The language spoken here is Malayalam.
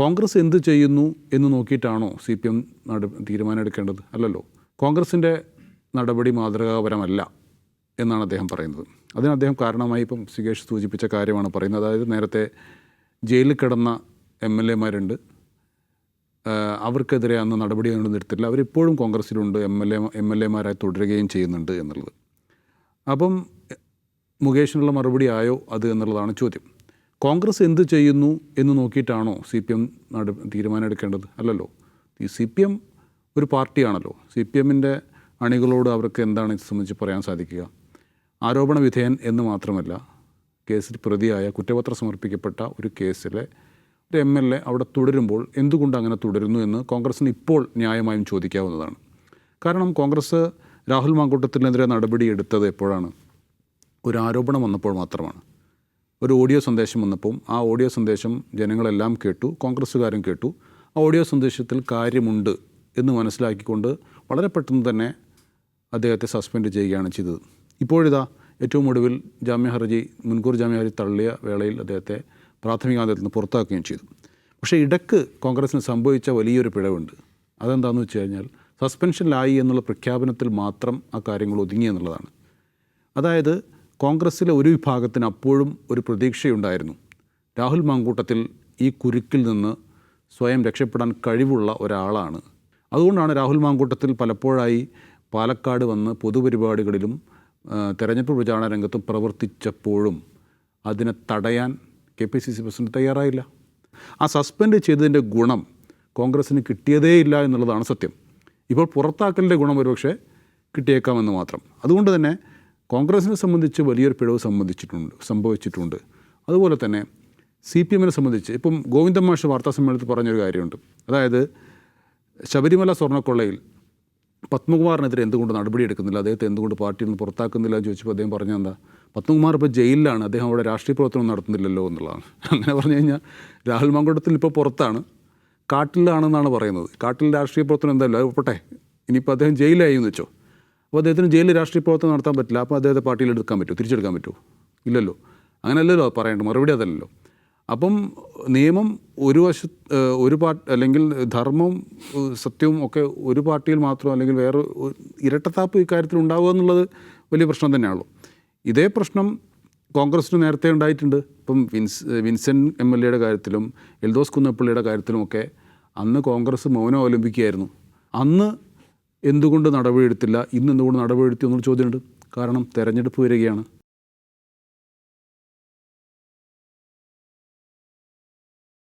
കോൺഗ്രസ് എന്ത് ചെയ്യുന്നു എന്ന് നോക്കിയിട്ടാണോ സി പി എം നട തീരുമാനമെടുക്കേണ്ടത്? അല്ലല്ലോ. കോൺഗ്രസിന്റെ നടപടി മാതൃകാപരമല്ല എന്നാണ് അദ്ദേഹം പറയുന്നത്. അതിന് അദ്ദേഹം കാരണമായി ഇപ്പം സുകേഷ് സൂചിപ്പിച്ച കാര്യമാണ് പറയുന്നത്. അതായത് നേരത്തെ ജയിലിൽ കിടന്ന എം എൽ എമാരുണ്ട് അവർക്കെതിരെ അന്ന് നടപടി എടുത്തിട്ടില്ല. അവരിപ്പോഴും കോൺഗ്രസ്സിലുണ്ട് M L A M L എമാരായി തുടരുകയും ചെയ്യുന്നുണ്ട് എന്നുള്ളത്. അപ്പം മുകേഷിനുള്ള മറുപടി ആയോ അത് എന്നുള്ളതാണ് ചോദ്യം. കോൺഗ്രസ് എന്ത് ചെയ്യുന്നു എന്ന് നോക്കിയിട്ടാണോ സി പി എം നട തീരുമാനം എടുക്കേണ്ടത് അല്ലല്ലോ. ഈ സി പി എം ഒരു പാർട്ടിയാണല്ലോ. സി പി എമ്മിന്റെ അണികളോട് അവർക്ക് എന്താണ് ഇത് സംബന്ധിച്ച് പറയാൻ സാധിക്കുക? ആരോപണ വിധേയൻ എന്ന് മാത്രമല്ല കേസിൽ പ്രതിയായ കുറ്റപത്രം സമർപ്പിക്കപ്പെട്ട ഒരു കേസിലെ ഒരു എം എൽ എ അവിടെ തുടരുമ്പോൾ എന്തുകൊണ്ട് അങ്ങനെ തുടരുന്നു എന്ന് കോൺഗ്രസിന് ഇപ്പോൾ ന്യായമായും ചോദിക്കാവുന്നതാണ്. കാരണം കോൺഗ്രസ് രാഹുൽ മാങ്കൂട്ടത്തിനെതിരെ നടപടി എടുത്തത് എപ്പോഴാണ്? ഒരു ആരോപണം വന്നപ്പോൾ മാത്രമാണ്. ഒരു ഓഡിയോ സന്ദേശം വന്നപ്പം ആ ഓഡിയോ സന്ദേശം ജനങ്ങളെല്ലാം കേട്ടു കോൺഗ്രസ്സുകാരും കേട്ടു. ആ ഓഡിയോ സന്ദേശത്തിൽ കാര്യമുണ്ട് എന്ന് മനസ്സിലാക്കിക്കൊണ്ട് വളരെ പെട്ടെന്ന് തന്നെ അദ്ദേഹത്തെ സസ്പെൻഡ് ചെയ്യുകയാണ് ചെയ്തത്. ഇപ്പോഴിതാ ഏറ്റവും ഒടുവിൽ ജാമ്യ ഹർജി മുൻകൂർ ജാമ്യ ഹർജി തള്ളിയ വേളയിൽ അദ്ദേഹത്തെ പ്രാഥമികാന്തത്തിൽ നിന്ന് പുറത്താക്കുകയും ചെയ്തു. പക്ഷേ ഇടയ്ക്ക് കോൺഗ്രസ്സിന് സംഭവിച്ച വലിയൊരു പിഴവുണ്ട്. അതെന്താണെന്ന് വെച്ച് കഴിഞ്ഞാൽ സസ്പെൻഷനിലായി എന്നുള്ള പ്രഖ്യാപനത്തിൽ മാത്രം ആ കാര്യങ്ങൾ ഒതുങ്ങി എന്നുള്ളതാണ്. അതായത് കോൺഗ്രസ്സിലെ ഒരു വിഭാഗത്തിന് അപ്പോഴും ഒരു പ്രതീക്ഷയുണ്ടായിരുന്നു. രാഹുൽ മാങ്കൂട്ടത്തിൽ ഈ കുരുക്കിൽ നിന്ന് സ്വയം രക്ഷപ്പെടാൻ കഴിവുള്ള ഒരാളാണ്. അതുകൊണ്ടാണ് രാഹുൽ മാങ്കൂട്ടത്തിൽ പലപ്പോഴായി പാലക്കാട് വന്ന് പൊതുപരിപാടികളിലും തെരഞ്ഞെടുപ്പ് പ്രചാരണ രംഗത്തും പ്രവർത്തിച്ചപ്പോഴും അതിനെ തടയാൻ K P C C president തയ്യാറായില്ല. ആ സസ്പെൻഡ് ചെയ്തതിന്റെ ഗുണം കോൺഗ്രസ്സിന് കിട്ടിയതേയില്ല എന്നുള്ളതാണ് സത്യം. ഇപ്പോൾ പുറത്താക്കലിന്റെ ഗുണം ഒരുപക്ഷെ കിട്ടിയേക്കാമെന്ന് മാത്രം. അതുകൊണ്ട് തന്നെ കോൺഗ്രസിനെ സംബന്ധിച്ച് വലിയൊരു പിഴവ് സംബന്ധിച്ചിട്ടുണ്ട് സംഭവിച്ചിട്ടുണ്ട്. അതുപോലെ തന്നെ സി പി എമ്മിനെ സംബന്ധിച്ച് ഇപ്പം ഗോവിന്ദൻ മാഷ് വാർത്താ സമ്മേളനത്തിൽ പറഞ്ഞൊരു കാര്യമുണ്ട്. അതായത് ശബരിമല സ്വർണക്കൊള്ളയിൽ പത്മകുമാറിനെതിരെ എന്തുകൊണ്ട് നടപടിയെടുക്കുന്നില്ല? അദ്ദേഹത്തെ എന്തുകൊണ്ട് പാർട്ടിയിൽ നിന്ന് പുറത്താക്കുന്നില്ല എന്ന് ചോദിച്ചപ്പോൾ അദ്ദേഹം പറഞ്ഞ എന്താ? പത്മകുമാർ ഇപ്പോൾ ജയിലിലാണ് അദ്ദേഹം അവിടെ രാഷ്ട്രീയ പ്രവർത്തനം നടത്തുന്നില്ലല്ലോ എന്നുള്ളതാണ്. അങ്ങനെ പറഞ്ഞു കഴിഞ്ഞാൽ രാഹുൽ മാങ്കൂട്ടത്തിൽ ഇപ്പോൾ പുറത്താണ് കാട്ടിലാണെന്നാണ് പറയുന്നത്. കാട്ടിൽ രാഷ്ട്രീയ പ്രവർത്തനം എന്തായാലും അത് പോട്ടെ. ഇനിയിപ്പോൾ അദ്ദേഹം ജയിലായി എന്ന് വെച്ചോ? അപ്പോൾ അദ്ദേഹത്തിന് ജയിലിൽ രാഷ്ട്രീയ പ്രവർത്തനം നടത്താൻ പറ്റില്ല. അപ്പോൾ അദ്ദേഹത്തെ പാർട്ടിയിൽ എടുക്കാൻ പറ്റുമോ? തിരിച്ചെടുക്കാൻ പറ്റുമോ? ഇല്ലല്ലോ. അങ്ങനെയല്ലല്ലോ അത് പറയേണ്ടത്. മറുപടി അതല്ലല്ലോ. അപ്പം നിയമം ഒരു വശ ഒരു പാർട്ടി അല്ലെങ്കിൽ ധർമ്മവും സത്യവും ഒക്കെ ഒരു പാർട്ടിയിൽ മാത്രം അല്ലെങ്കിൽ വേറെ ഇരട്ടത്താപ്പ് ഇക്കാര്യത്തിൽ ഉണ്ടാവുക എന്നുള്ളത് വലിയ പ്രശ്നം തന്നെയാണല്ലോ. ഇതേ പ്രശ്നം കോൺഗ്രസ്സിന് നേരത്തെ ഉണ്ടായിട്ടുണ്ട്. ഇപ്പം വിൻസ് വിൻസെന്റ് എം എൽ എയുടെ കാര്യത്തിലും എൽദോസ് കുന്നപ്പള്ളിയുടെ കാര്യത്തിലുമൊക്കെ അന്ന് കോൺഗ്രസ് മൗനം അവലംബിക്കുകയായിരുന്നു. അന്ന് എന്തുകൊണ്ട് നടപടിയെടുത്തില്ല? ഇന്ന് എന്തുകൊണ്ട് നടപടിയെടുത്തു എന്നുള്ള ചോദ്യമുണ്ട്. കാരണം തെരഞ്ഞെടുപ്പ് വരികയാണ്.